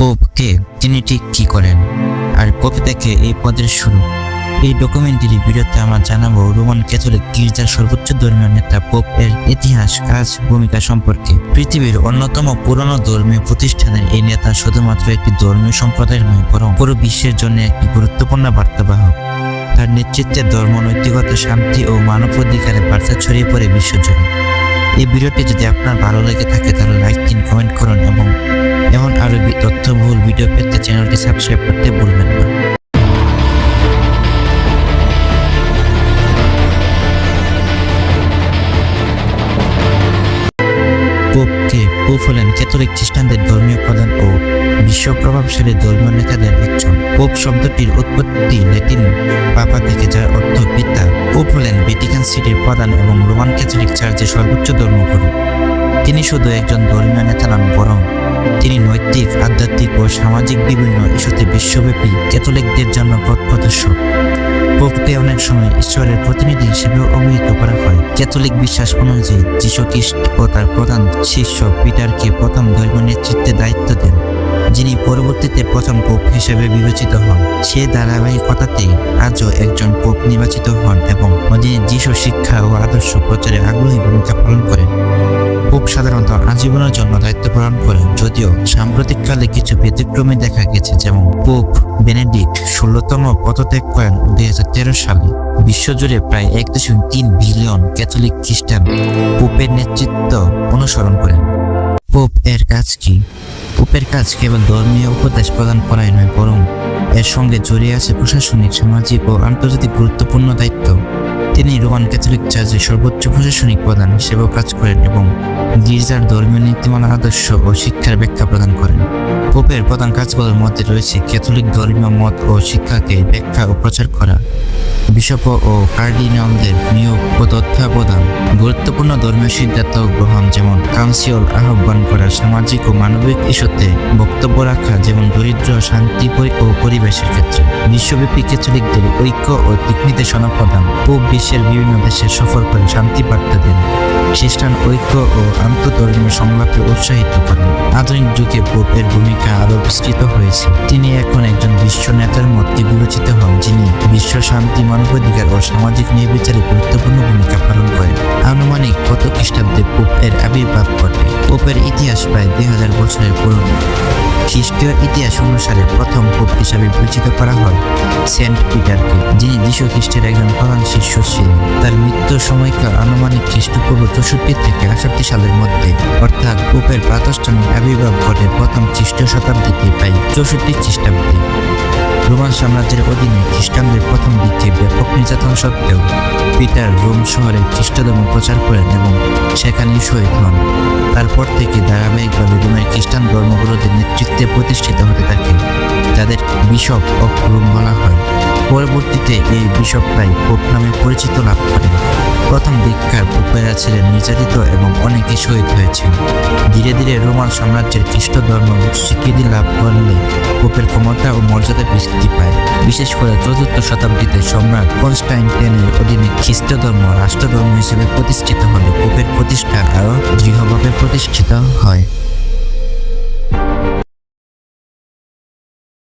Pope কে তিনি ঠিক কি করেন? আর কবে থেকে এই পদের শুরু। এই ডকুমেন্টারি ভিডিওতে আমরা জানাব রোমান ক্যাথলিক গির্জার সর্বোচ্চ ধর্মীয় নেতা পোপ এর ইতিহাস, কাজ, ভূমিকা সম্পর্কে। পৃথিবীর অন্যতম পুরনো ধর্মীয় প্রতিষ্ঠানের এই নেতা শুধুমাত্র একটি ধর্মীয় সম্প্রদায়ের নয়, বরং পুরো বিশ্বের জন্য একটি গুরুত্বপূর্ণ বার্তাবাহক। তার নেতৃত্বে ধর্ম, নৈতিকতা, শান্তি ও মানব অধিকারের বার্তা ছড়িয়ে পড়ে বিশ্বজুড়ে। এই ভিডিওটি যদি আপনার ভালো লেগে থাকে, তাহলে লাইক দিন, কমেন্ট করুন এবং এমন আরও বি- তথ্যবহুল ভিডিও পেতে চ্যানেলটি সাবস্ক্রাইব করতে ভুলবেন না। পোপ কে পোপ হলেন ক্যাথলিক খ্রিস্টানদের ধর্মীয় প্রধান ও বিশ্ব প্রভাবশালী ধর্মীয় নেতাদের একজন। পোপ শব্দটির উৎপত্তি ল্যাটিন পাপা থেকে যার অর্থ পিতা। পোপ হলেন ভ্যাটিকান সিটির প্রধান এবং রোমান ক্যাথলিক চার্চের সর্বোচ্চ ধর্মগুরু। তিনি শুধু একজন ধর্মীয় নেতা নন, বরং তিনি নৈতিক, আধ্যাত্মিক ও সামাজিক বিভিন্ন ইস্যুতে বিশ্বব্যাপী ক্যাথলিকদের জন্য পথ প্রদর্শক। পোপকে অনেক সময় ঈশ্বরের প্রতিনিধি হিসেবেও অভিহিত করা হয়। ক্যাথলিক বিশ্বাস অনুযায়ী যীশু খ্রিস্ট ও তার প্রধান শিষ্য পিটারকে প্রথম ধর্মীয় নেতৃত্বে দায়িত্ব দেন, যিনি পরবর্তীতে প্রথম পোপ হিসেবে বিবেচিত হন। সে ধারাবাহিকতাতেই আজও একজন পোপ নির্বাচিত হন এবং যিনি যীশু শিক্ষা ও আদর্শ প্রচারে আগ্রহী ভূমিকা পালন করেন। সাধারণত আজীবনের জন্য দায়িত্ব পালন করেন। যদিও সাম্প্রতিককালে কিছু ব্যতিক্রমী দেখা গেছে, যেমন পোপ বেনেডিক্ট ষোলোতম পদত্যাগ করেন দুই হাজার তেরো সালে। বিশ্বজুড়ে প্রায় এক দশমিক তিন বিলিয়ন ক্যাথলিক খ্রিস্টান পোপের নেতৃত্ব অনুসরণ করেন। পোপ এর কাজ কি? পোপের কাজ কেবল ধর্মীয় উপদেশ প্রদান করাই নয়, বরং এর সঙ্গে জড়িয়ে আছে প্রশাসনিক, সামাজিক ও আন্তর্জাতিক গুরুত্বপূর্ণ দায়িত্ব। তিনি রোমান ক্যাথলিক চার্চের সর্বোচ্চ প্রশাসনিক প্রধান হিসেবেও কাজ করেন এবং গির্জার ধর্মীয় নীতিমালা, আদর্শ ও শিক্ষার ব্যাখ্যা প্রদান করেন। পোপের প্রধান কাজগুলোর মধ্যে রয়েছে ক্যাথলিক ধর্মীয় মত ও শিক্ষাকে ব্যাখ্যা ও প্রচার করা। বিশপ ও কার্ডিনালদের নিয়োগ তত্ত্বাবধান গুরুত্বপূর্ণ ধর্মীয় সিদ্ধান্ত গ্রহণ যেমন কাউন্সিল, আহ্বান করা, সামাজিক ও মানবিক ইস্যুতে বক্তব্য রাখা যেমন দরিদ্র, শান্তি ও পরিবেশের ক্ষেত্রে। বিশ্বব্যাপী ক্যাথলিকদের ঐক্য ও দিক নির্দেশনা প্রদান। পূব বিশ্বের বিভিন্ন দেশে সফর করে শান্তি বার্তা দেন। খ্রিস্টান ঐক্য ও আন্তঃধর্মীয় সংলাপে উৎসাহিত করেন। আধুনিক যুগে পোপের ভূমিকা আরও বিস্তৃত হয়েছে। তিনি এখন একজন বিশ্ব নেতার মধ্যে বিবেচিত হন, যিনি বিশ্ব শান্তি মানবাধিকার ও সামাজিক নির্বিচারে গুরুত্বপূর্ণ ভূমিকা পালন করেন। আনুমানিক কত খ্রিস্টাব্দে পোপের আবির্ভাব ঘটে? পোপের ইতিহাস প্রায় দুই হাজার বছরের পুরনো। খ্রিস্টীয় ইতিহাস অনুসারে প্রথম পোপ হিসাবে বিবেচিত করা হয় সেন্ট পিটারকে, যিনি যীশু খ্রিস্টের একজন প্রধান শিষ্য ছিলেন তার মৃত্যুর সময়কাল আনুমানিক খ্রিস্টপূর্ব চৌষট্টি থেকে আষট্টি সালের মধ্যে, অর্থাৎ পোপের প্রাতষ্ঠানিক আবির্ভাব ঘটে প্রথম খ্রিস্টীয় শতাব্দীতে প্রায় চৌষট্টি খ্রিস্টাব্দে। রোমান সাম্রাজ্যের অধীনে খ্রিস্টানদের প্রথম দিকে ব্যাপক নির্যাতন সত্ত্বেও পিটার রোম শহরে খ্রিস্টধর্ম প্রচার করেন এবং সেখানেই শহীদ হন। তারপর থেকে ধারাবাহিকভাবে রোমের খ্রিস্টান ধর্মগুরুদের নেতৃত্বে প্রতিষ্ঠিত হতে থাকে, যাদের বিশপ অফ বলা হয়। পরবর্তীতে এই বিশপরাই পোপ নামে পরিচিত লাভ করেন প্রথম দিককার পোপেরা ছিলেন নির্যাতিত এবং অনেকে শহীদ হয়েছেন। ধীরে ধীরে রোমান সাম্রাজ্যের খ্রিস্ট ধর্ম স্বীকৃতি লাভ করলে পোপের ক্ষমতা ও মর্যাদা বৃদ্ধি পায়। বিশেষ করে চতুর্থ শতাব্দীতে সম্রাট কনস্টাইন কনস্টাইনটেনের অধীনে খ্রিস্ট ধর্ম রাষ্ট্রধর্ম হিসেবে প্রতিষ্ঠিত হলে পোপের প্রতিষ্ঠা আরও প্রতিষ্ঠিত হয়।